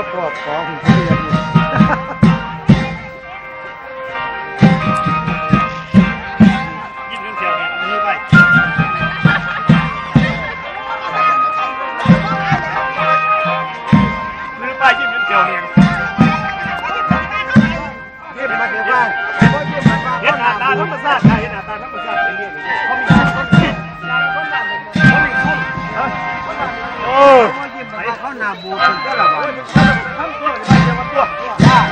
ก็ปอกองเรียนยิ่งเสียงี้ไปหรือไปยิ่งเสียงเองเรียกเดี๋ยวว่เห็นหน้าตาธรรมาติเห็นหน้าตาธรรมชาติไปเรื่อยามีคนมีคนเขนโอ้ เขาหน้าบูดถึงก็ระบาด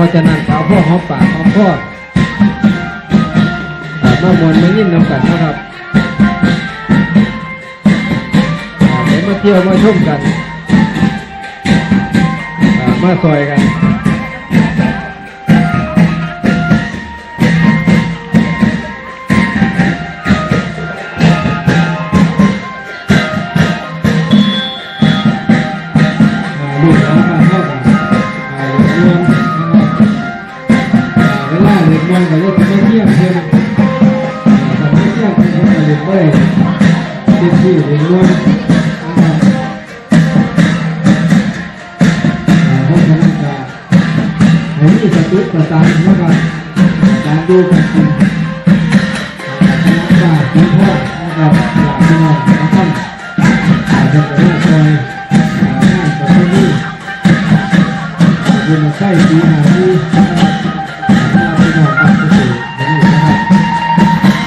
พราะฉะนั้นสาพ่อหอมปากหอมพ่อแต่มามวลม่ยิ่งน้ำกันนะครับเดี๋ยวมาเที่ยวมาชมกันมาซอยกัน ห้มีสติสตังค์นะครับการดูการกินอ่าคณะว่าคุณพ่อนะครับอยากพี่น้องนะครับอาจจะเป็นว่าซอยงานประเพณีเป็นใช่ดีหาที่